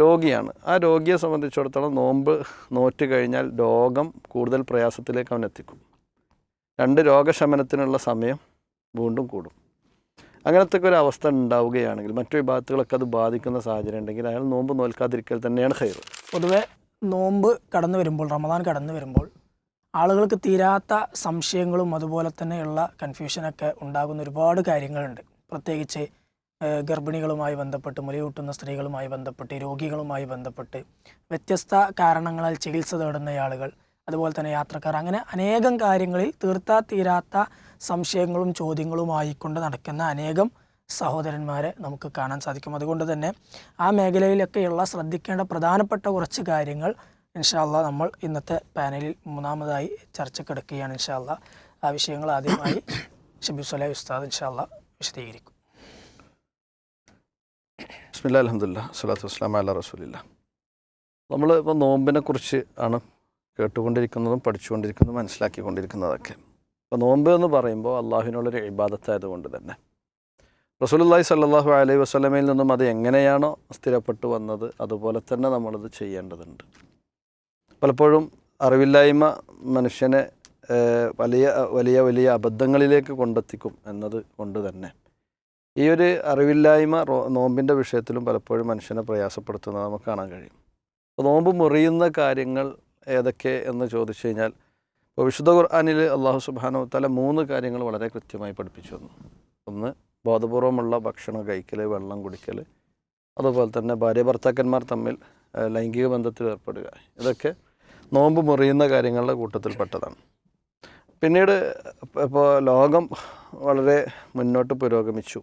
രോഗിയാണ്. ആ രോഗിയെ സംബന്ധിച്ചിടത്തോളം നോമ്പ് നോറ്റ് കഴിഞ്ഞാൽ രോഗം കൂടുതൽ പ്രയാസത്തിലേക്ക് അവൻ എത്തിക്കും. രണ്ട് രോഗശമനത്തിനുള്ള സമയം വീണ്ടും കൂടും. അങ്ങനത്തെ ഒരു അവസ്ഥ ഉണ്ടാവുകയാണെങ്കിൽ മറ്റു വിഭാഗത്തുകളൊക്കെ അത് ബാധിക്കുന്ന സാഹചര്യം ഉണ്ടെങ്കിൽ അയാൾ നോമ്പ് നോൽക്കാതിരിക്കൽ തന്നെയാണ് ഹൈർ പൊതുവെ നോമ്പ് കടന്നു വരുമ്പോൾ റമദാൻ കടന്നു വരുമ്പോൾ ആളുകൾക്ക് തീരാത്ത സംശയങ്ങളും അതുപോലെ തന്നെയുള്ള കൺഫ്യൂഷനൊക്കെ ഉണ്ടാകുന്ന ഒരുപാട് കാര്യങ്ങളുണ്ട്. പ്രത്യേകിച്ച് ഗർഭിണികളുമായി ബന്ധപ്പെട്ട് മുലയൂട്ടുന്ന സ്ത്രീകളുമായി ബന്ധപ്പെട്ട് രോഗികളുമായി ബന്ധപ്പെട്ട് വ്യത്യസ്ത കാരണങ്ങളാൽ ചികിത്സ തേടുന്ന ആളുകൾ അതുപോലെ തന്നെ യാത്രക്കാർ അങ്ങനെ അനേകം കാര്യങ്ങളിൽ തീർത്താ തീരാത്ത സംശയങ്ങളും ചോദ്യങ്ങളുമായിക്കൊണ്ട് നടക്കുന്ന അനേകം സഹോദരന്മാരെ നമുക്ക് കാണാൻ സാധിക്കും. അതുകൊണ്ട് തന്നെ ആ മേഖലയിലൊക്കെയുള്ള ശ്രദ്ധിക്കേണ്ട പ്രധാനപ്പെട്ട കുറച്ച് കാര്യങ്ങൾ ഇൻഷാല്ല നമ്മൾ ഇന്നത്തെ പാനലിൽ മൂന്നാമതായി ചർച്ചക്കെടുക്കുകയാണ് ഇൻഷാല്ല ആ വിഷയങ്ങൾ ആദ്യമായി ഷബീബ് ഉസ്താദ് ഇൻഷാല്ല വിശദീകരിക്കും. ബിസ്മില്ലാ അലഹമില്ല സ്വലാത്തു വസ്ലാം അല്ല റസൂലില്ല. നമ്മൾ ഇപ്പോൾ നോമ്പിനെ കുറിച്ച് ആണ് കേട്ടുകൊണ്ടിരിക്കുന്നതും പഠിച്ചുകൊണ്ടിരിക്കുന്നതും മനസ്സിലാക്കിക്കൊണ്ടിരിക്കുന്നതൊക്കെ. അപ്പോൾ നോമ്പ് എന്ന് പറയുമ്പോൾ അള്ളാഹുവിനുള്ളൊരു ഇബാദത്തായതുകൊണ്ട് തന്നെ. റസൂലുള്ളാഹി സല്ലാഹു അലൈഹി വസ്ലമയിൽ നിന്നും അത് എങ്ങനെയാണോ സ്ഥിരപ്പെട്ടു വന്നത് അതുപോലെ തന്നെ നമ്മളത് ചെയ്യേണ്ടതുണ്ട്. പലപ്പോഴും അറിവില്ലായ്മ മനുഷ്യനെ വലിയ വലിയ വലിയ അബദ്ധങ്ങളിലേക്ക് കൊണ്ടെത്തിക്കും എന്നത് കൊണ്ട് തന്നെ. ഈ ഒരു അറിവില്ലായ്മ നോമ്പിന്റെ വിഷയത്തിലും പലപ്പോഴും മനുഷ്യനെ പ്രയാസപ്പെടുത്തുന്നത് നമുക്ക് കാണാൻ കഴിയും. അപ്പോൾ നോമ്പ് മുറിയുന്ന കാര്യങ്ങൾ ഏതൊക്കെ എന്ന് ചോദിച്ചു കഴിഞ്ഞാൽ ഇപ്പോൾ വിശുദ്ധ ഖുർആാനിൽ അള്ളാഹു സുബാനോ തല മൂന്ന് കാര്യങ്ങൾ വളരെ കൃത്യമായി പഠിപ്പിച്ചു തന്നു. ഒന്ന് ബോധപൂർവമുള്ള ഭക്ഷണം കഴിക്കൽ വെള്ളം കുടിക്കൽ അതുപോലെ തന്നെ ഭാര്യ ഭർത്താക്കന്മാർ തമ്മിൽ ലൈംഗിക ബന്ധത്തിൽ ഏർപ്പെടുക. ഇതൊക്കെ നോമ്പ് മുറിയുന്ന കാര്യങ്ങളുടെ കൂട്ടത്തിൽപ്പെട്ടതാണ്. പിന്നീട് ഇപ്പോൾ ലോകം വളരെ മുന്നോട്ട് പുരോഗമിച്ചു.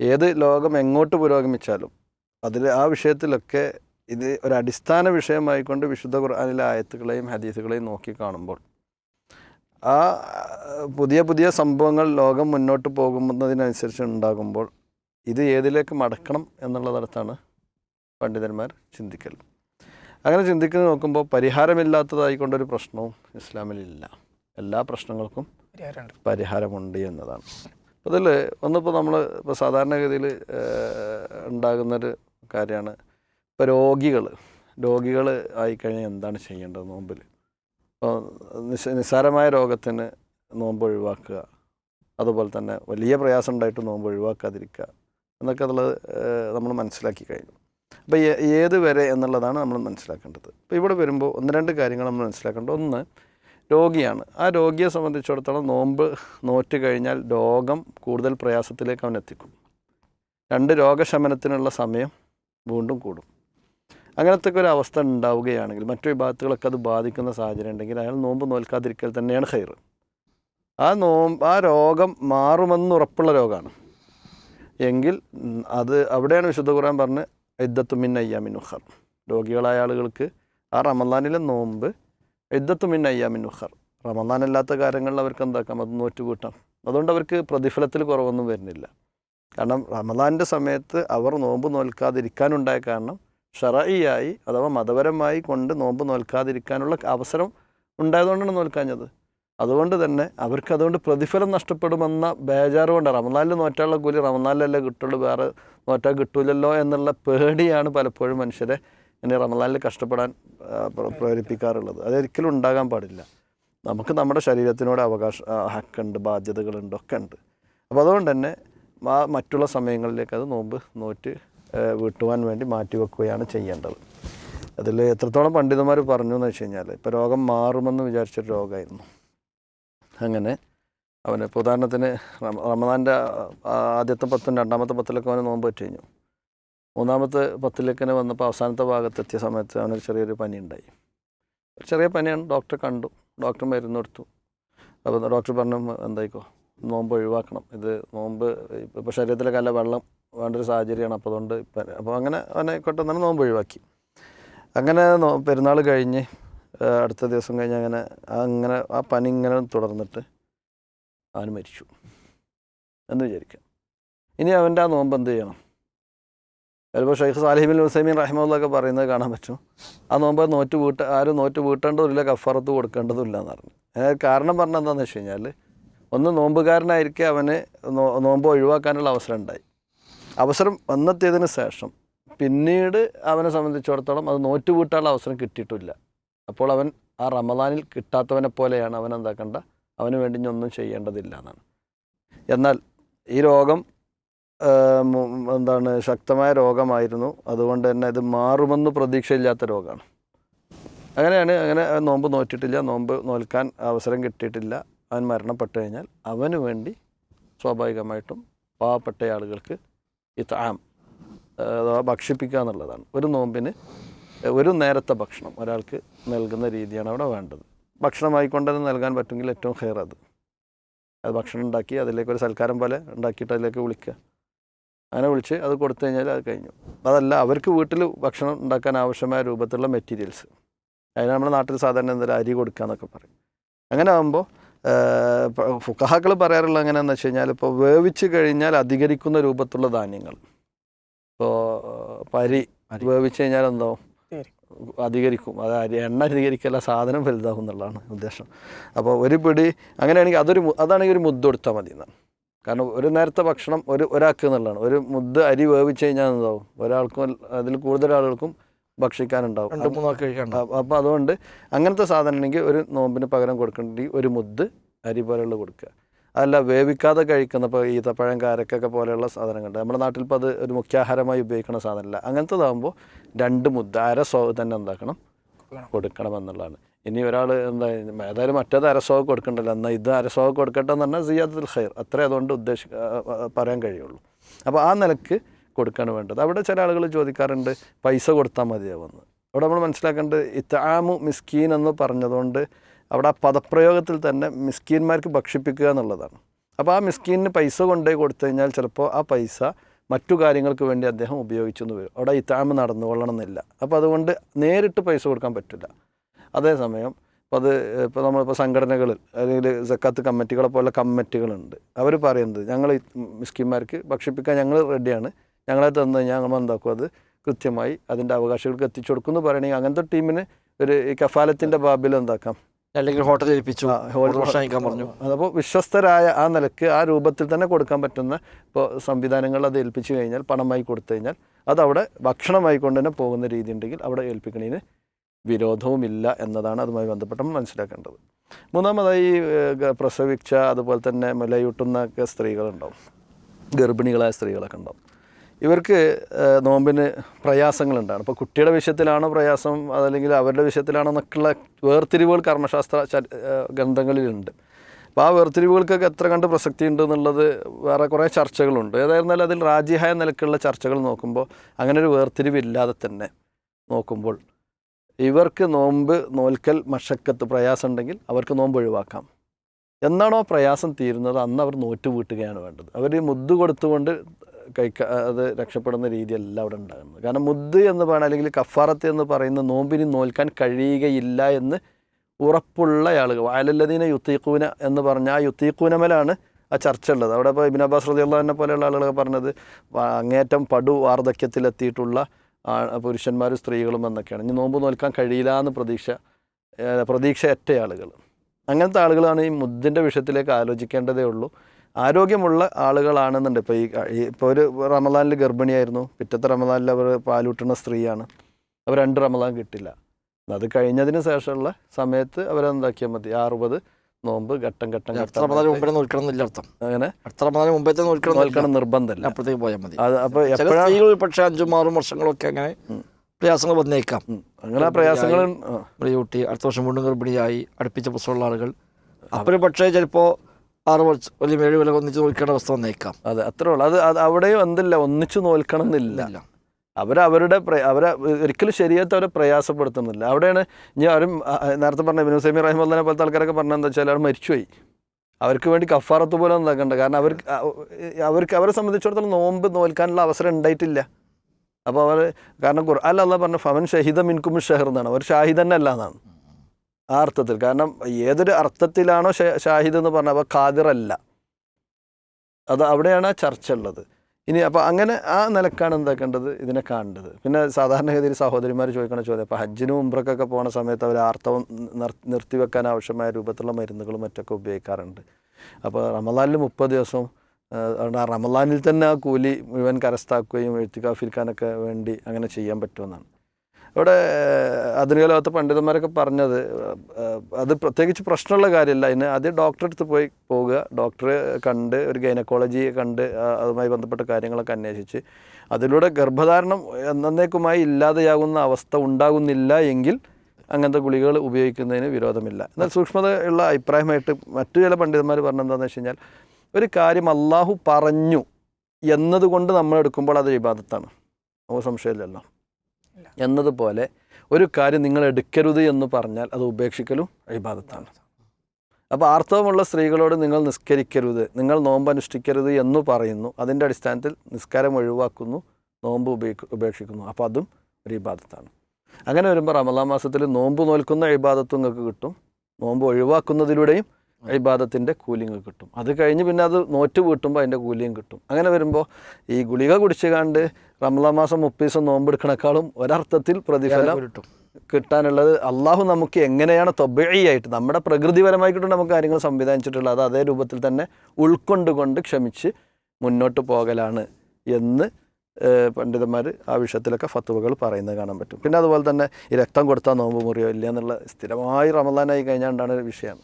ഏത് ലോകം എങ്ങോട്ട് പുരോഗമിച്ചാലും അതിൽ ആ വിഷയത്തിലൊക്കെ ഇത് ഒരു അടിസ്ഥാന വിഷയമായിക്കൊണ്ട് വിശുദ്ധ ഖുർആാനിലെ ആയത്തുകളെയും ഹദീസുകളെയും നോക്കി കാണുമ്പോൾ ആ പുതിയ പുതിയ സംഭവങ്ങൾ ലോകം മുന്നോട്ട് പോകുന്നതിനനുസരിച്ച് ഉണ്ടാകുമ്പോൾ ഇത് ഏതിലേക്ക് മടക്കണം എന്നുള്ള തരത്താണ് പണ്ഡിതന്മാർ ചിന്തിക്കൽ. അങ്ങനെ ചിന്തിക്കുന്ന നോക്കുമ്പോൾ പരിഹാരമില്ലാത്തതായിക്കൊണ്ടൊരു പ്രശ്നവും ഇസ്ലാമിലില്ല. എല്ലാ പ്രശ്നങ്ങൾക്കും പരിഹാരമുണ്ട് എന്നതാണ്. അപ്പോൾ ഇതിൽ ഒന്നിപ്പോൾ നമ്മൾ ഇപ്പോൾ സാധാരണഗതിയിൽ ഉണ്ടാകുന്നൊരു കാര്യമാണ് ഇപ്പോൾ രോഗികൾ രോഗികൾ ആയിക്കഴിഞ്ഞാൽ എന്താണ് ചെയ്യേണ്ടത് നോമ്പിൽ ഇപ്പോൾ നിസ് നിസ്സാരമായ രോഗത്തിന് നോമ്പ് ഒഴിവാക്കുക. അതുപോലെ തന്നെ വലിയ പ്രയാസം ഉണ്ടായിട്ട് നോമ്പ് ഒഴിവാക്കാതിരിക്കുക. എന്നൊക്കെ ഉള്ളത് നമ്മൾ മനസ്സിലാക്കി കഴിഞ്ഞു. അപ്പോൾ ഏത് വരെ എന്നുള്ളതാണ് നമ്മൾ മനസ്സിലാക്കേണ്ടത്. അപ്പോൾ ഇവിടെ വരുമ്പോൾ ഒന്ന് രണ്ട് കാര്യങ്ങൾ നമ്മൾ മനസ്സിലാക്കേണ്ടത്. ഒന്ന് രോഗിയാണ്. ആ രോഗിയെ സംബന്ധിച്ചിടത്തോളം നോമ്പ് നോറ്റ് കഴിഞ്ഞാൽ രോഗം കൂടുതൽ പ്രയാസത്തിലേക്ക് അവൻ എത്തിക്കും. രണ്ട് രോഗശമനത്തിനുള്ള സമയം വീണ്ടും കൂടും. അങ്ങനത്തെ ഒരു അവസ്ഥ ഉണ്ടാവുകയാണെങ്കിൽ മറ്റു വിഭാഗത്തുകളൊക്കെ അത് ബാധിക്കുന്ന സാഹചര്യം ഉണ്ടെങ്കിൽ അയാൾ നോമ്പ് നോൽക്കാതിരിക്കൽ തന്നെയാണ് ഹൈർ ആ നോമ്പ് ആ രോഗം മാറുമെന്ന് ഉറപ്പുള്ള രോഗമാണ്. എങ്കിൽ അത് അവിടെയാണ് വിശുദ്ധ ഖുർആൻ പറഞ്ഞ് ഇദ്ദത്തുമിൻ അയ്യാമിൻ ഉഖർ രോഗികളായ ആളുകൾക്ക് ആ റമദാനിലെ നോമ്പ് ഇദ്ദത്തുമിൻ അയ്യാമിൻ ഉഖർ റമദാൻ അല്ലാത്ത കാര്യങ്ങളിൽ അവർക്ക് എന്താക്കാം? അത് നോറ്റുകൂട്ടാം. അതുകൊണ്ട് അവർക്ക് പ്രതിഫലത്തിൽ കുറവൊന്നും വരുന്നില്ല. കാരണം റമദാന്റെ സമയത്ത് അവർ നോമ്പ് നോൽക്കാതിരിക്കാനുണ്ടായ കാരണം ഷറയിയായി അഥവാ മതപരമായി കൊണ്ട് നോമ്പ് നോൽക്കാതിരിക്കാനുള്ള അവസരം ഉണ്ടായതുകൊണ്ടാണ് നോൽക്കാഞ്ഞത്. അതുകൊണ്ട് തന്നെ അവർക്ക് അതുകൊണ്ട് പ്രതിഫലം നഷ്ടപ്പെടുമെന്ന ബേജാറ് കൊണ്ട് റമദാനിൽ നോറ്റാനുള്ള കൂലി റമദാനിലല്ലേ കിട്ടുള്ളൂ. വേറെ നോറ്റാൽ കിട്ടൂലല്ലോ എന്നുള്ള പേടിയാണ് പലപ്പോഴും മനുഷ്യരെ ഇനി റമദാനിൽ കഷ്ടപ്പെടാൻ പ്രേരിപ്പിക്കാറുള്ളത്. അതൊരിക്കലും ഉണ്ടാകാൻ പാടില്ല. നമുക്ക് നമ്മുടെ ശരീരത്തിനോട് അവകാശ ഹക്കുണ്ട് ബാധ്യതകളുണ്ട് ഒക്കെ ഉണ്ട്. അപ്പോൾ അതുകൊണ്ട് തന്നെ മറ്റുള്ള സമയങ്ങളിലേക്ക് അത് നോമ്പ് നോറ്റ് വീട്ടുവാൻ വേണ്ടി മാറ്റിവെക്കുകയാണ് ചെയ്യേണ്ടത്. അതിൽ എത്രത്തോളം പണ്ഡിതന്മാർ പറഞ്ഞു എന്ന് വെച്ച് കഴിഞ്ഞാൽ ഇപ്പോൾ രോഗം മാറുമെന്ന് വിചാരിച്ചൊരു രോഗമായിരുന്നു അങ്ങനെ അവന് ഇപ്പോൾ ഉദാഹരണത്തിന് റമ- റമദാന്റെ ആദ്യത്തെ പത്തും രണ്ടാമത്തെ പത്തിലൊക്കെ അവന് നോമ്പ് വെച്ച് കഴിഞ്ഞു മൂന്നാമത്തെ പത്തിലേക്ക് തന്നെ വന്നപ്പോൾ അവസാനത്തെ ഭാഗത്തെത്തിയ സമയത്ത് അവനൊരു ചെറിയൊരു പനി ഉണ്ടായി ചെറിയ പനിയാണ്. ഡോക്ടർ കണ്ടു. ഡോക്ടർ മരുന്ന് കൊടുത്തു. അപ്പോൾ ഡോക്ടർ പറഞ്ഞു എന്തായിക്കോ? നോമ്പ് ഒഴിവാക്കണം. ഇത് നോമ്പ് ഇപ്പോൾ ശരീരത്തിലൊക്കെ നല്ല വെള്ളം വേണ്ട ഒരു സാഹചര്യമാണ്. അപ്പോൾ അതുകൊണ്ട് അപ്പോൾ അങ്ങനെ അവനെ കൊട്ടെന്നാണ് നോമ്പ് ഒഴിവാക്കി. അങ്ങനെ പെരുന്നാൾ കഴിഞ്ഞ് അടുത്ത ദിവസം കഴിഞ്ഞ് അങ്ങനെ അങ്ങനെ ആ പനി ഇങ്ങനെ തുടർന്നിട്ട് അവൻ മരിച്ചു. എന്ന് വിചാരിക്കാം. ഇനി അവന്റെ ആ നോമ്പ് എന്ത് ചെയ്യണം? ചിലപ്പോൾ ഷെയ്ഖ് സാലിഹിബിൻ ഹുസൈമീൻ റഹ്മുള്ളൊക്കെ പറയുന്നത് കാണാൻ പറ്റും. ആ നോമ്പ് നോറ്റ് വീട്ട ആരും നോറ്റ് വീട്ടേണ്ടതില്ല കഫറത്ത് കൊടുക്കേണ്ടതുമില്ല എന്ന് പറഞ്ഞു കാരണം പറഞ്ഞത് എന്താണെന്ന് വെച്ച് കഴിഞ്ഞാൽ ഒന്ന് നോമ്പുകാരനായിരിക്കെ അവന് നോമ്പ് ഒഴിവാക്കാനുള്ള അവസരം ഉണ്ടായി. അവസരം വന്നെത്തിയതിന് ശേഷം പിന്നീട് അവനെ സംബന്ധിച്ചിടത്തോളം അത് നോറ്റ് വീട്ടാനുള്ള അവസരം കിട്ടിയിട്ടില്ല. അപ്പോൾ അവൻ ആ റമദാനിൽ കിട്ടാത്തവനെ പോലെയാണ് അവൻ എന്താക്കേണ്ട? അവന് വേണ്ടി ഒന്നും ചെയ്യേണ്ടതില്ല എന്നാണ്. എന്നാൽ ഈ രോഗം എന്താണ് ശക്തമായ രോഗമായിരുന്നു. അതുകൊണ്ട് തന്നെ ഇത് മാറുമെന്ന് പ്രതീക്ഷയില്ലാത്ത രോഗമാണ്. അങ്ങനെയാണ് അങ്ങനെ നോമ്പ് നോറ്റിട്ടില്ല നോമ്പ് നോൽക്കാൻ അവസരം കിട്ടിയിട്ടില്ല. അവൻ മരണപ്പെട്ടു കഴിഞ്ഞാൽ അവന് വേണ്ടി സ്വാഭാവികമായിട്ടും പാവപ്പെട്ട ആളുകൾക്ക് ഈ താം അഥവാ ഭക്ഷിപ്പിക്കുക എന്നുള്ളതാണ്. ഒരു നോമ്പിന് ഒരു നേരത്തെ ഭക്ഷണം ഒരാൾക്ക് നൽകുന്ന രീതിയാണ് അവിടെ വേണ്ടത്. ഭക്ഷണമായിക്കൊണ്ട് തന്നെ നൽകാൻ പറ്റുമെങ്കിൽ ഏറ്റവും ഹെയർ അത്. അത് ഭക്ഷണം ഉണ്ടാക്കി അതിലേക്ക് ഒരു സൽക്കാരം പോലെ ഉണ്ടാക്കിയിട്ട് അതിലേക്ക് വിളിക്കുക. അങ്ങനെ വിളിച്ച് അത് കൊടുത്തു കഴിഞ്ഞാൽ അത് കഴിഞ്ഞു. അതല്ല അവർക്ക് വീട്ടിൽ ഭക്ഷണം ഉണ്ടാക്കാൻ ആവശ്യമായ രൂപത്തിലുള്ള മെറ്റീരിയൽസ് അതിന് നമ്മുടെ നാട്ടിൽ സാധാരണ എന്തായാലും അരി കൊടുക്കുക എന്നൊക്കെ പറയും. അങ്ങനെ ആകുമ്പോൾ ഫുക്കാഹാക്കൾ പറയാറുള്ള എങ്ങനെയാണെന്ന് വെച്ച് കഴിഞ്ഞാൽ ഇപ്പോൾ വേവിച്ച് കഴിഞ്ഞാൽ അധികരിക്കുന്ന രൂപത്തിലുള്ള ധാന്യങ്ങൾ. ഇപ്പോൾ പരി. വേവിച്ച് കഴിഞ്ഞാൽ എന്തോ അധികരിക്കും. അത് അരി എണ്ണ അധികരിക്കല്ല സാധനം വലുതാകും എന്നുള്ളതാണ് ഉദ്ദേശം. അപ്പോൾ ഒരു പിടി അങ്ങനെയാണെങ്കിൽ അതൊരു അതാണെങ്കിൽ ഒരു മുദ്ദ കൊടുത്താൽ മതി എന്നാണ് കാരണം ഒരു നേരത്തെ ഭക്ഷണം ഒരു ഒരാൾക്ക് എന്നുള്ളതാണ്. ഒരു മുദ്ദ അരി വേവിച്ച് കഴിഞ്ഞാൽ എന്താവും? ഒരാൾക്കും അതിൽ കൂടുതൽ ആളുകൾക്കും ഭക്ഷിക്കാനുണ്ടാവും. അപ്പോൾ അതുകൊണ്ട് അങ്ങനത്തെ സാധനം ഉണ്ടെങ്കിൽ ഒരു നോമ്പിന് പകരം കൊടുക്കേണ്ടി ഒരു മുദ്ദ് അരി പോലെയുള്ള കൊടുക്കുക. അതല്ല വേവിക്കാതെ കഴിക്കുന്ന ഇപ്പോൾ ഈത്തപ്പഴം കാരക്കൊക്കെ പോലെയുള്ള സാധനങ്ങളുണ്ട്. നമ്മുടെ നാട്ടിൽ ഇപ്പോൾ അത് ഒരു മുഖ്യാഹാരമായി ഉപയോഗിക്കുന്ന സാധനമല്ല. അങ്ങനത്തതാകുമ്പോൾ രണ്ട് മുദ്ദ അര സോ തന്നെ എന്താക്കണം? കൊടുക്കണം. എന്നുള്ളതാണ് ഇനി ഒരാൾ എന്താ ഏതായാലും മറ്റേത് അരസോക കൊടുക്കണ്ടല്ലോ എന്നാൽ ഇത് അരസോക കൊടുക്കട്ടെ എന്ന് പറഞ്ഞാൽ സിയാദുൽ ഖൈർ. അത്രേ അതുകൊണ്ട് ആ, പറയാൻ കഴിയുള്ളൂ. അപ്പോൾ ആ നിലയ്ക്ക് കൊടുക്കാണ് വേണ്ടത്. അവിടെ ചില ആളുകൾ ചോദിക്കാറുണ്ട് പൈസ കൊടുത്താൽ മതിയാവുമെന്ന്. അവിടെ നമ്മൾ മനസ്സിലാക്കേണ്ടത് ഇത്താമു മിസ്കീൻ എന്ന് പറഞ്ഞതുകൊണ്ട് അവിടെ ആ പദപ്രയോഗത്തിൽ തന്നെ മിസ്കീന്മാർക്ക് ഭക്ഷിപ്പിക്കുക എന്നുള്ളതാണ്. അപ്പോൾ ആ മിസ്കീനിന് പൈസ കൊണ്ടുപോയി കൊടുത്തു കഴിഞ്ഞാൽ ചിലപ്പോൾ ആ പൈസ മറ്റു കാര്യങ്ങൾക്ക് വേണ്ടി അദ്ദേഹം ഉപയോഗിച്ചു എന്ന് വരും. അവിടെ ഇത്താമ നടന്നു കൊള്ളണമെന്നില്ല. അപ്പോൾ അതുകൊണ്ട് നേരിട്ട് പൈസ കൊടുക്കാൻ പറ്റില്ല. അതേസമയം ഇപ്പോൾ അത് ഇപ്പോൾ നമ്മളിപ്പോൾ സംഘടനകളിൽ അല്ലെങ്കിൽ സക്കാത്ത് കമ്മിറ്റികളെ പോലെ കമ്മിറ്റികളുണ്ട്. അവർ പറയുന്നത് ഞങ്ങൾ മിസ്കിന്മാർക്ക് ഭക്ഷിപ്പിക്കാൻ ഞങ്ങൾ റെഡിയാണ്. ഞങ്ങളെ തന്നു കഴിഞ്ഞാൽ ഞങ്ങൾ എന്താക്കും അത് കൃത്യമായി അതിന്റെ അവകാശികൾക്ക് എത്തിച്ചു കൊടുക്കും എന്ന് പറയണമെങ്കിൽ അങ്ങനത്തെ ടീമിന് ഒരു കഫാലത്തിന്റെ ബാബിൽ എന്താക്കാം? അല്ലെങ്കിൽ ഹോട്ടലിൽ ഏൽപ്പിച്ചു. പറഞ്ഞു. അതപ്പോൾ വിശ്വസ്തരായ ആ നിലയ്ക്ക് ആ രൂപത്തിൽ തന്നെ കൊടുക്കാൻ പറ്റുന്ന ഇപ്പോൾ സംവിധാനങ്ങൾ അത് ഏൽപ്പിച്ചു കഴിഞ്ഞാൽ പണമായി കൊടുത്തു കഴിഞ്ഞാൽ അതവിടെ ഭക്ഷണമായി കൊണ്ട് തന്നെ പോകുന്ന രീതി ഉണ്ടെങ്കിൽ അവിടെ ഏൽപ്പിക്കണതിന് വിരോധവുമില്ല എന്നതാണ് അതുമായി ബന്ധപ്പെട്ട് മനസ്സിലാക്കേണ്ടത്. മൂന്നാമതായി പ്രസവിച്ച അതുപോലെ തന്നെ മുലയൂട്ടുന്ന സ്ത്രീകളുണ്ടാവും. ഗർഭിണികളായ സ്ത്രീകളൊക്കെ ഉണ്ടാവും. ഇവർക്ക് നോമ്പിന് പ്രയാസങ്ങളുണ്ടാണ്. അപ്പോൾ കുട്ടിയുടെ വിഷയത്തിലാണോ പ്രയാസം അതല്ലെങ്കിൽ അവരുടെ വിഷയത്തിലാണോ എന്നൊക്കെയുള്ള വേർതിരിവുകൾ കർമ്മശാസ്ത്ര ഗ്രന്ഥങ്ങളിലുണ്ട്. അപ്പോൾ ആ വേർതിരിവുകൾക്കൊക്കെ എത്ര കണ്ട് പ്രസക്തി ഉണ്ട് എന്നുള്ളത് വേറെ കുറേ ചർച്ചകളുണ്ട്. ഏതായിരുന്നാലും അതിൽ രാജ്യഹായ നിലക്കുള്ള ചർച്ചകൾ നോക്കുമ്പോൾ അങ്ങനെ ഒരു വേർതിരിവില്ലാതെ തന്നെ നോക്കുമ്പോൾ ഇവർക്ക് നോമ്പ് നോൽക്കൽ മഷക്കത്ത് പ്രയാസം ഉണ്ടെങ്കിൽ അവർക്ക് നോമ്പ് ഒഴിവാക്കാം. എന്നാണോ പ്രയാസം തീരുന്നത്? അന്ന് അവർ നോറ്റ് വീട്ടുകയാണ് വേണ്ടത്. അവർ മുദ്ദ് കൊടുത്തുകൊണ്ട് കഴിക്ക അത് രക്ഷപ്പെടുന്ന രീതിയല്ല അവിടെ ഉണ്ടാകുന്നത് കാരണം മുദ് എന്ന് പറയുന്ന അല്ലെങ്കിൽ കഫാറത്ത് എന്ന് പറയുന്ന നോമ്പിനി നോൽക്കാൻ കഴിയുകയില്ല എന്ന് ഉറപ്പുള്ള ആളുകൾ വയലല്ലദീന യുത്തീക്കൂന എന്ന് പറഞ്ഞാൽ ആ യുത്തീക്കൂനമലാണ് ആ ചർച്ച ഉള്ളത് അവിടെ ഇപ്പോൾ ഇബിൻ അബ്ബാസ് റദിയുള്ളതിനെ പോലെയുള്ള ആളുകളൊക്കെ പറഞ്ഞത് അങ്ങേറ്റം പടു വാർദ്ധക്യത്തിലെത്തിയിട്ടുള്ള പുരുഷന്മാരും സ്ത്രീകളും എന്നൊക്കെയാണ്. ഇനി നോമ്പ് നോൽക്കാൻ കഴിയില്ല എന്ന് പ്രതീക്ഷ പ്രതീക്ഷയറ്റ ആളുകൾ അങ്ങനത്തെ ആളുകളാണ് ഈ മുദ്ദിന്റെ വിഷയത്തിലേക്ക് ആലോചിക്കേണ്ടതേ ഉള്ളൂ. ആരോഗ്യമുള്ള ആളുകളാണെന്നുണ്ട്. ഇപ്പോൾ ഈ ഇപ്പോൾ ഒരു റമദാനിൽ ഗർഭിണിയായിരുന്നു. പിറ്റത്തെ റമദാനിൽ അവർ പാലൂട്ടുന്ന സ്ത്രീയാണ്. അവർ രണ്ട് റമദാൻ കിട്ടില്ല. അത് കഴിഞ്ഞതിന് ശേഷമുള്ള സമയത്ത് അവരെന്താക്കിയാൽ മതി? അറുപത് നോമ്പ് ഘട്ടം ഘട്ടം അടുത്ത റമദാൻ മുമ്പേ നോക്കണം എന്നില്ല അർത്ഥം. അങ്ങനെ അടുത്ത റമദാൻ നോൽക്കണം നിർബന്ധമില്ല. അപ്പുറത്തേക്ക് പോയാൽ മതി. അത് അപ്പോൾ എപ്പോഴാണ് പക്ഷേ അഞ്ചും ആറും വർഷങ്ങളൊക്കെ അങ്ങനെ. പ്രയാസങ്ങൾ വന്നേക്കാം. അങ്ങനെ ആ പ്രയാസങ്ങൾ ആ. അടുത്ത വർഷം വീണ്ടും ഗർഭിണിയായി അടുപ്പിച്ച പ്രസവമുള്ള ആളുകൾ. അപ്പോൾ പക്ഷേ ചിലപ്പോൾ ആറ് വർഷം അല്ലെങ്കിൽ ഏഴ് വില ഒന്നിച്ച് നോക്കേണ്ട അവസ്ഥ വന്നേക്കാം. അതെ അത്രേ ഉള്ളൂ. അത് അത് അവിടെയും എന്തില്ല ഒന്നിച്ചു നോൽക്കണം എന്നില്ല അവരവരുടെ പ്രയ അവരെ ഒരിക്കലും ശരിയത്തെ അവരെ പ്രയാസപ്പെടുത്തുന്നില്ല. അവിടെയാണ് ഞാൻ അവരും നേരത്തെ പറഞ്ഞ ബിനു സമീർ റഹിമുള്ളനെ പോലത്തെ ആൾക്കാരൊക്കെ പറഞ്ഞത് എന്താ വെച്ചാൽ അവർ മരിച്ചുപോയി. അവർക്ക് വേണ്ടി കഫാറത്ത് പോലും എന്താക്കണ്ട കാരണം അവർക്ക് അവർക്ക് അവരെ സംബന്ധിച്ചിടത്തോളം നോമ്പ് നോൽക്കാനുള്ള അവസരം ഉണ്ടായിട്ടില്ല. അപ്പോൾ അവർ കാരണം ഖുർ അല്ല അല്ല പറഞ്ഞ ഫമൻ ഷഹിദ മിൻകും ഷെഹർ എന്നാണ്. അവർ ഷാഹിദ് തന്നെ അല്ല എന്നാണ് ആ അർത്ഥത്തിൽ. കാരണം ഏതൊരു അർത്ഥത്തിലാണോ ഷാഹിദ് എന്ന് പറഞ്ഞാൽ അപ്പോൾ ഖാദിറല്ല. അത് അവിടെയാണ് ആ ചർച്ച ഉള്ളത്. ഇനി അപ്പോൾ അങ്ങനെ ആ നിലക്കാണ് എന്താക്കേണ്ടത്? ഇതിനെ കാണേണ്ടത്. പിന്നെ സാധാരണഗതിയിൽ സഹോദരിമാർ ചോദിക്കണ ചോദ്യം അപ്പോൾ ഹജ്ജിനും ഉംറക്കൊക്കെ പോണ സമയത്ത് അവർ ആർത്തവം നിർ നിർത്തിവെക്കാൻ ആവശ്യമായ രൂപത്തിലുള്ള മരുന്നുകളും മറ്റൊക്കെ ഉപയോഗിക്കാറുണ്ട്. അപ്പോൾ റമദാനിൽ മുപ്പത് ദിവസം ആ റമലാനിൽ തന്നെ ആ കൂലി മുഴുവൻ കരസ്ഥാക്കുകയും എഴുത്തിക്കാഫിരിക്കാനൊക്കെ വേണ്ടി അങ്ങനെ ചെയ്യാൻ പറ്റുമെന്നാണ്. ഇവിടെ ആധുനിക ലോകത്തെ പണ്ഡിതന്മാരൊക്കെ പറഞ്ഞത് അത് പ്രത്യേകിച്ച് പ്രശ്നമുള്ള കാര്യമല്ല. അതിന് ആദ്യം ഡോക്ടറെ അടുത്ത് പോയി പോവുക. ഡോക്ടറെ കണ്ട് ഒരു ഗൈനക്കോളജി കണ്ട് അതുമായി ബന്ധപ്പെട്ട കാര്യങ്ങളൊക്കെ അന്വേഷിച്ച് അതിലൂടെ ഗർഭധാരണം എന്നേക്കുമായി ഇല്ലാതെയാകുന്ന അവസ്ഥ ഉണ്ടാകുന്നില്ല എങ്കിൽ അങ്ങനത്തെ ഗുളികകൾ ഉപയോഗിക്കുന്നതിന് വിരോധമില്ല. എന്നാൽ സൂക്ഷ്മതയുള്ള അഭിപ്രായമായിട്ട് മറ്റു ചില പണ്ഡിതന്മാർ പറഞ്ഞെന്താണെന്ന് വെച്ച് കഴിഞ്ഞാൽ ഒരു കാര്യം അള്ളാഹു പറഞ്ഞു എന്നതുകൊണ്ട് നമ്മൾ എടുക്കുമ്പോൾ അത് ഇബാദത്താണ്. നമുക്ക് സംശയമില്ലല്ലോ. എന്നതുപോലെ ഒരു കാര്യം നിങ്ങൾ എടുക്കരുത് എന്ന് പറഞ്ഞാൽ അത് ഉപേക്ഷിക്കലും ഇബാദത്താണ് അപ്പോൾ ആർത്തവമുള്ള സ്ത്രീകളോട് നിങ്ങൾ നിസ്കരിക്കരുത് നിങ്ങൾ നോമ്പ് അനുഷ്ഠിക്കരുത് എന്ന് പറയുന്നു. അതിന്റെ അടിസ്ഥാനത്തിൽ നിസ്കാരം ഒഴിവാക്കുന്നു നോമ്പ് ഉപേക്ഷ ഉപേക്ഷിക്കുന്നു. അപ്പോൾ അതും ഒരു ഇബാദത്താണ് അങ്ങനെ വരുമ്പോൾ റമദാ മാസത്തിൽ നോമ്പ് നോൽക്കുന്ന ഇബാദത്തും നിങ്ങൾക്ക് കിട്ടും. നോമ്പ് ഒഴിവാക്കുന്നതിലൂടെയും ഇബാദത്തിന്റെ കൂലിങ് കിട്ടും. അത് കഴിഞ്ഞ് പിന്നെ അത് നോറ്റ് വീട്ടുമ്പോൾ അതിന്റെ കൂലിയും കിട്ടും. അങ്ങനെ വരുമ്പോൾ ഈ ഗുളിക കുടിച്ച് കണ്ട് റമലാ മാസം മുപ്പത് ദിവസം നോമ്പെടുക്കണേക്കാളും ഒരർത്ഥത്തിൽ പ്രതിഫലം കിട്ടും. കിട്ടാനുള്ളത് അള്ളാഹു നമുക്ക് എങ്ങനെയാണ് തൊബയായിട്ട് നമ്മുടെ പ്രകൃതിപരമായിട്ട് നമുക്ക് കാര്യങ്ങൾ സംവിധാനിച്ചിട്ടുള്ളത് അത് അതേ രൂപത്തിൽ തന്നെ ഉൾക്കൊണ്ടുകൊണ്ട് ക്ഷമിച്ച് മുന്നോട്ട് പോകലാണ് എന്ന് പണ്ഡിതന്മാർ ആ വിഷയത്തിലൊക്കെ ഫത്തുവകൾ പറയുന്നത് കാണാൻ പറ്റും. പിന്നെ അതുപോലെ തന്നെ ഈ രക്തം കൊടുത്താൽ നോമ്പ് മുറിയോ ഇല്ല എന്നുള്ള സ്ഥിരമായി റമദാനായി കഴിഞ്ഞാണ്ടാണ് ഒരു വിഷയമാണ്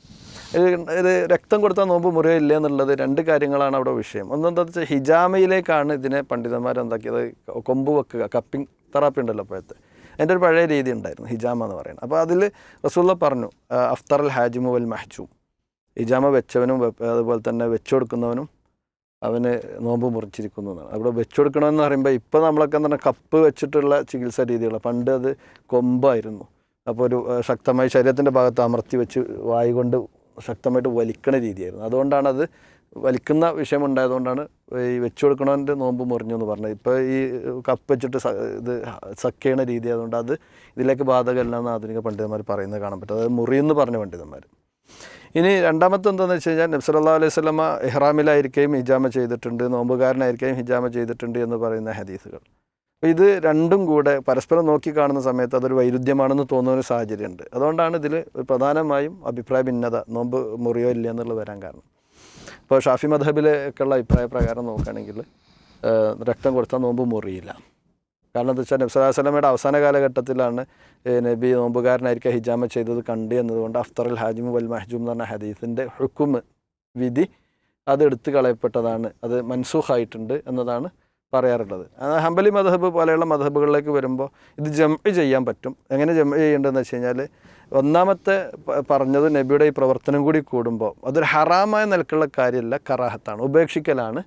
ഇത് രക്തം കൊടുത്താൽ നോമ്പ് മുറിയില്ല എന്നുള്ളത് രണ്ട് കാര്യങ്ങളാണ് അവിടെ വിഷയം. ഒന്നെന്താ വെച്ചാൽ ഹിജാമയിലേക്കാണ് ഇതിനെ പണ്ഡിതന്മാർ എന്താക്കിയത് കൊമ്പ് വെക്കുക കപ്പിംഗ് തെറാപ്പി ഉണ്ടല്ലോ അപ്പോഴത്തെ. എന്റെ ഒരു പഴയ രീതി ഉണ്ടായിരുന്നു ഹിജാമ എന്ന് പറയുന്നത്. അപ്പോൾ അതിൽ റസൂള്ള പറഞ്ഞു അഫ്തർ അൽ ഹാജിമു വൽ മഹ്ജൂം. ഹിജാമ വെച്ചവനും അതുപോലെ തന്നെ വെച്ചു കൊടുക്കുന്നവനും അവന് നോമ്പ് മുറിച്ചിരിക്കുന്നു എന്നാണ്. അവിടെ വെച്ചു കൊടുക്കണമെന്ന് പറയുമ്പോൾ ഇപ്പോൾ നമ്മളൊക്കെ എന്ന് പറഞ്ഞാൽ കപ്പ് വെച്ചിട്ടുള്ള ചികിത്സാ രീതികളാണ് പണ്ട് അത് കൊമ്പായിരുന്നു. അപ്പോൾ ഒരു ശക്തമായി ശരീരത്തിന്റെ ഭാഗത്ത് അമർത്തി വെച്ച് വായി കൊണ്ട് ശക്തമായിട്ട് വലിക്കുന്ന രീതിയായിരുന്നു. അതുകൊണ്ടാണ് അത് വലിക്കുന്ന വിഷയം ഉണ്ടായതുകൊണ്ടാണ് ഈ വെച്ചു കൊടുക്കണവന്റെ നോമ്പ് മുറിഞ്ഞു എന്ന് പറഞ്ഞത്. ഇപ്പോൾ ഈ കപ്പ് വെച്ചിട്ട് ഇത് സക്ക് ചെയ്യണ രീതി ആയതുകൊണ്ട് അത് ഇതിലേക്ക് ബാധകമല്ല എന്ന് ആധുനിക പണ്ഡിതന്മാർ പറയുന്നത് കാണാൻ പറ്റും. അതായത് മുറിയെന്ന് പറഞ്ഞ പണ്ഡിതന്മാർ. ഇനി രണ്ടാമത്തെ എന്താണെന്ന് വെച്ച് കഴിഞ്ഞാൽ നബ്സല്ലാ അലൈഹി സ്വലമ എഹ്റാമിലായിരിക്കുകയും ഹിജാമ ചെയ്തിട്ടുണ്ട് നോമ്പുകാരനായിരിക്കുകയും ഹിജാമ ചെയ്തിട്ടുണ്ട് എന്ന് പറയുന്ന ഹദീസുകൾ. അപ്പോൾ ഇത് രണ്ടും കൂടെ പരസ്പരം നോക്കി കാണുന്ന സമയത്ത് അതൊരു വൈരുദ്ധ്യമാണെന്ന് തോന്നുന്ന ഒരു സാഹചര്യമുണ്ട്. അതുകൊണ്ടാണ് ഇതിൽ പ്രധാനമായും അഭിപ്രായ ഭിന്നത നോമ്പ് മുറിയോ ഇല്ല എന്നുള്ളത് വരാൻ കാരണം. ഇപ്പോൾ ഷാഫി മധബിലേക്കുള്ള അഭിപ്രായ പ്രകാരം നോക്കുകയാണെങ്കിൽ രക്തം കൊടുത്താൽ നോമ്പ് മുറിയില്ല. കാരണം എന്താ വെച്ചാൽ നബ്സലാസ്ലമയുടെ അവസാന കാലഘട്ടത്തിലാണ് നബി നോമ്പുകാരനായിരിക്കും ഹിജാമ ചെയ്തത് കണ്ട് എന്നതുകൊണ്ട് അഫ്തർ അൽ ഹാജിമു വൽ മഹജൂം എന്ന് പറഞ്ഞ ഹദീസിന്റെ ഹുക്കും വിധി അത് എടുത്തു കളയപ്പെട്ടതാണ്. അത് മൻസൂഖായിട്ടുണ്ട് എന്നതാണ് പറയാറുള്ളത്. ഹംബലി മധബ് പോലെയുള്ള മധബുകളിലേക്ക് വരുമ്പോൾ ഇത് ജംഇ ചെയ്യാൻ പറ്റും. എങ്ങനെ ജംഇ ചെയ്യേണ്ടതെന്ന് വെച്ച് കഴിഞ്ഞാൽ ഒന്നാമത്തെ പറഞ്ഞത് നബിയുടെ ഈ പ്രവർത്തനം കൂടി കൂടുമ്പോൾ അതൊരു ഹറാമായ നിലക്കുള്ള കാര്യമല്ല കറാഹത്താണ്. ഉപേക്ഷിക്കലാണ്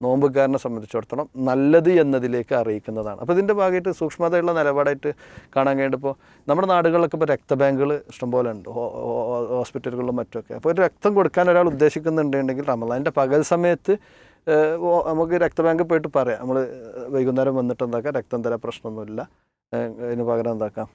നോമ്പുകാരനെ സംബന്ധിച്ചിടത്തോളം നല്ലത് എന്നതിലേക്ക് അറിയിക്കുന്നതാണ്. അപ്പോൾ ഇതിന്റെ ഭാഗമായിട്ട് സൂക്ഷ്മതയുള്ള നിലപാടായിട്ട് കാണാൻ കഴിഞ്ഞപ്പോൾ നമ്മുടെ നാടുകളിലൊക്കെ ഇപ്പോൾ രക്തബാങ്കുകൾ ഇഷ്ടംപോലെ ഉണ്ട് ഹോസ്പിറ്റലുകളിലും മറ്റുമൊക്കെ. അപ്പോൾ ഒരു രക്തം കൊടുക്കാൻ ഒരാൾ ഉദ്ദേശിക്കുന്നുണ്ടെങ്കിൽ റമദാന്റെ പകൽ സമയത്ത് നമുക്ക് രക്തബാങ്കിൽ പോയിട്ട് പറയാം. നമ്മൾ വൈകുന്നേരം വന്നിട്ട് എന്താക്കാം? രക്തം തരാൻ പ്രശ്നമൊന്നുമില്ല. അതിന് പകരം എന്താക്കാം?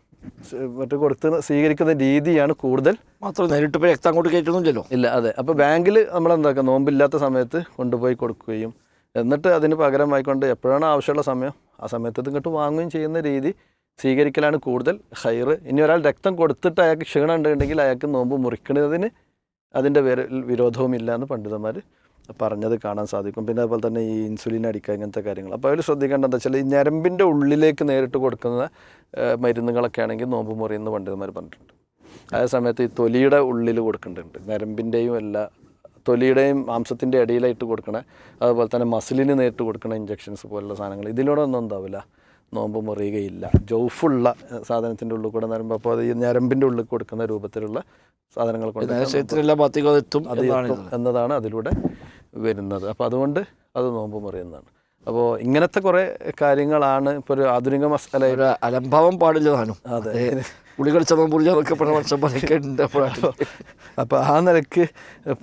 മറ്റു കൊടുത്ത് സ്വീകരിക്കുന്ന രീതിയാണ് കൂടുതൽ. മാത്രം നേരിട്ട് പോയി രക്തം അങ്ങോട്ട് കയറ്റുന്നില്ലല്ലോ ഇല്ല അതെ. അപ്പോൾ ബാങ്കിൽ നമ്മൾ എന്താക്കാം? നോമ്പില്ലാത്ത സമയത്ത് കൊണ്ടുപോയി കൊടുക്കുകയും എന്നിട്ട് അതിന് പകരമായിക്കൊണ്ട് എപ്പോഴാണ് ആവശ്യമുള്ള സമയം ആ സമയത്ത് ഇത് ഇങ്ങോട്ട് വാങ്ങുകയും ചെയ്യുന്ന രീതി സ്വീകരിക്കലാണ് കൂടുതൽ ഹൈറ്. ഇനി ഒരാൾ രക്തം കൊടുത്തിട്ട് അയാൾക്ക് ക്ഷീണം ഉണ്ടെങ്കിൽ അയാൾക്ക് നോമ്പ് മുറിക്കുന്നതിന് അതിന്റെ പേരിൽ വിരോധവുമില്ല എന്ന് പണ്ഡിതന്മാർ പറഞ്ഞത് കാണാൻ സാധിക്കും. പിന്നെ അതുപോലെ തന്നെ ഈ ഇൻസുലിൻ അടിക്കുക ഇങ്ങനത്തെ കാര്യങ്ങൾ. അപ്പോൾ അതിൽ ശ്രദ്ധിക്കേണ്ടത് വെച്ചാൽ ഈ ഞരമ്പിന്റെ ഉള്ളിലേക്ക് നേരിട്ട് കൊടുക്കുന്ന മരുന്നുകളൊക്കെ ആണെങ്കിൽ നോമ്പ് മുറിയെന്ന് പണ്ഡിതന്മാർ പറഞ്ഞിട്ടുണ്ട്. അതേ സമയത്ത് ഈ തൊലിയുടെ ഉള്ളിൽ കൊടുക്കേണ്ടതുണ്ട്. ഞരമ്പിന്റെയും എല്ലാ തൊലിയുടെയും മാംസത്തിന്റെ ഇടയിലായിട്ട് കൊടുക്കണ അതുപോലെ തന്നെ മസിലിന് നേരിട്ട് കൊടുക്കണ ഇഞ്ചെക്ഷൻസ് പോലുള്ള സാധനങ്ങൾ. ഇതിലൂടെ ഒന്നും ഉണ്ടാവില്ല. നോമ്പ് മുറിയുകയില്ല. ജൗഫുള്ള സാധനത്തിന്റെ ഉള്ളിൽ കൂടെ നരമ്പ് അപ്പോൾ അത് ഈ ഞരമ്പിന്റെ ഉള്ളിൽ കൊടുക്കുന്ന രൂപത്തിലുള്ള സാധനങ്ങൾ കൊണ്ട് എല്ലാ ഭാഗത്തേക്കും എത്തും എന്നതാണ് അതിലൂടെ വരുന്നത്. അപ്പോൾ അതുകൊണ്ട് അത് നോമ്പ് മുറിയുന്നതാണ്. അപ്പോൾ ഇങ്ങനത്തെ കുറേ കാര്യങ്ങളാണ് ഇപ്പോൾ ഒരു ആധുനിക മസാല ഒരു അലംഭാവം പാടില്ല താനും അതെ. പറഞ്ഞ മനുഷ്യന്മാരൊക്കെ ഉണ്ട് അപ്പോഴാണ് അപ്പോൾ ആ നിലയ്ക്ക്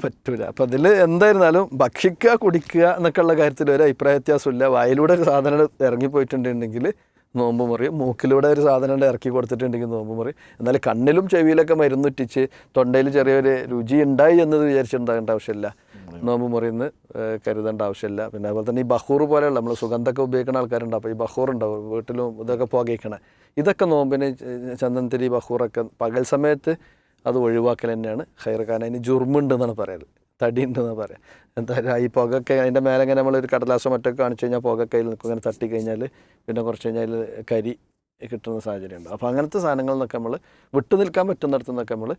പറ്റൂല. അപ്പം അതിൽ എന്തായിരുന്നാലും ഭക്ഷിക്കുക കുടിക്കുക എന്നൊക്കെയുള്ള കാര്യത്തിൽ ഒരു അഭിപ്രായ വ്യത്യാസമില്ല. വായിലൂടെ സാധനങ്ങൾ സാധനം ഇറങ്ങിപ്പോയിട്ടുണ്ടെങ്കിൽ നോമ്പ് മുറി. മൂക്കിലൂടെ ഒരു സാധനം ഇറക്കി കൊടുത്തിട്ടുണ്ടെങ്കിൽ നോമ്പ് മുറി. എന്നാൽ കണ്ണിലും ചെവിയിലൊക്കെ മരുന്നുറ്റിച്ച് തൊണ്ടയിൽ ചെറിയൊരു രുചി ഉണ്ടായി എന്നത് വിചാരിച്ചിട്ടുണ്ടാകേണ്ട ആവശ്യമില്ല. നോമ്പ് മുറിയെന്ന് കരുതേണ്ട ആവശ്യമില്ല. പിന്നെ അതുപോലെ തന്നെ ഈ ബഹൂർ പോലെയുള്ള നമ്മൾ സുഗന്ധമൊക്കെ ഉപയോഗിക്കുന്ന ആൾക്കാരുണ്ട്. അപ്പോൾ ഈ ബഹൂർ ഉണ്ടാവും വീട്ടിലും ഇതൊക്കെ പുകയ്ക്കണേ. ഇതൊക്കെ നോമ്പിന് ചന്ദനത്തിരി ബഹൂറൊക്കെ പകൽ സമയത്ത് അത് ഒഴിവാക്കൽ തന്നെയാണ്. ഹൈർ ഖാൻ അതിന് ജുർമുണ്ട് എന്നാണ് പറയൽ. തടി ഉണ്ടെന്ന് പറയാം. എന്താ ഈ പുകയൊക്കെ അതിന്റെ മേലെ ഇങ്ങനെ നമ്മളൊരു കടലാസോ മറ്റൊക്കെ കാണിച്ചു കഴിഞ്ഞാൽ പുകക്കയിൽ നിൽക്കും ഇങ്ങനെ തട്ടി കഴിഞ്ഞാൽ പിന്നെ കുറച്ച് കഴിഞ്ഞാൽ കരി കിട്ടുന്ന സാഹചര്യം ഉണ്ട് അപ്പോൾ അങ്ങനത്തെ സാധനങ്ങളിൽ നിന്നൊക്കെ നമ്മൾ വിട്ടു നിൽക്കാൻ പറ്റുന്നിടത്തു നിന്നൊക്കെ നമ്മൾ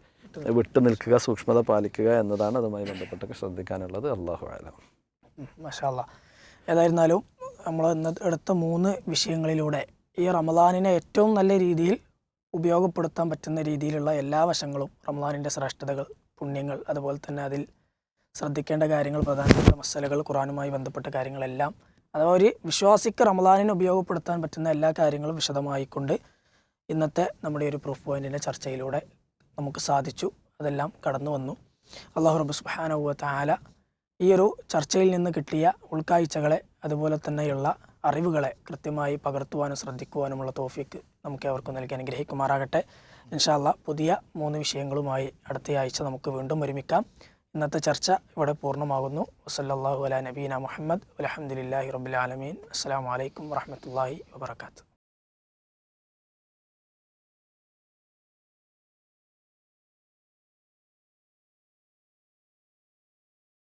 വിട്ടു നിൽക്കുക സൂക്ഷ്മത പാലിക്കുക എന്നതാണ് അതുമായി ബന്ധപ്പെട്ടൊക്കെ ശ്രദ്ധിക്കാനുള്ളത്. അള്ളാഹു ആലം മഷാല്ല ഏതായിരുന്നാലും നമ്മൾ ഇന്ന് എടുത്ത മൂന്ന് വിഷയങ്ങളിലൂടെ ഈ റമദാനിനെ ഏറ്റവും നല്ല രീതിയിൽ ഉപയോഗപ്പെടുത്താൻ പറ്റുന്ന രീതിയിലുള്ള എല്ലാ വശങ്ങളും റമദാനിന്റെ ശ്രേഷ്ഠതകൾ പുണ്യങ്ങൾ അതുപോലെ തന്നെ അതിൽ ശ്രദ്ധിക്കേണ്ട കാര്യങ്ങൾ പ്രധാനപ്പെട്ട മസലകൾ ഖുറാനുമായി ബന്ധപ്പെട്ട കാര്യങ്ങളെല്ലാം അഥവാ ഒരു വിശ്വാസിക്ക് റമദാനിനെ ഉപയോഗപ്പെടുത്താൻ പറ്റുന്ന എല്ലാ കാര്യങ്ങളും വിശദമായിക്കൊണ്ട് ഇന്നത്തെ നമ്മുടെ ഒരു പ്രൂഫ് പോയിന്റിന്റെ ചർച്ചയിലൂടെ നമുക്ക് സാധിച്ചു. അതെല്ലാം കടന്നു വന്നു. അള്ളാഹു റബ്ബ് സുബ്ഹാനഹു താല ഈ ഒരു ചർച്ചയിൽ നിന്ന് കിട്ടിയ ഉൾക്കാഴ്ചകളെ അതുപോലെ തന്നെയുള്ള അറിവുകളെ കൃത്യമായി പകർത്തുവാനും ശ്രദ്ധിക്കുവാനുമുള്ള തോഫിക്ക് നമുക്ക് അവർക്ക് നൽകി അനുഗ്രഹിക്കുമാറാകട്ടെ. ഇൻഷാല്ല പുതിയ മൂന്ന് വിഷയങ്ങളുമായി അടുത്തയാഴ്ച നമുക്ക് വീണ്ടും ഒരുമിക്കാം. ഇന്നത്തെ ചർച്ച ഇവിടെ പൂർണമാകുന്നു. വസല്ലാഹു അല നബീന മുഹമ്മദ്. അലഹമുല്ലാഹി റബുലാലമീൻ അസ്സാം വലൈക്കും വാഹമത്തല്ലാഹി വബർക്കാത്തു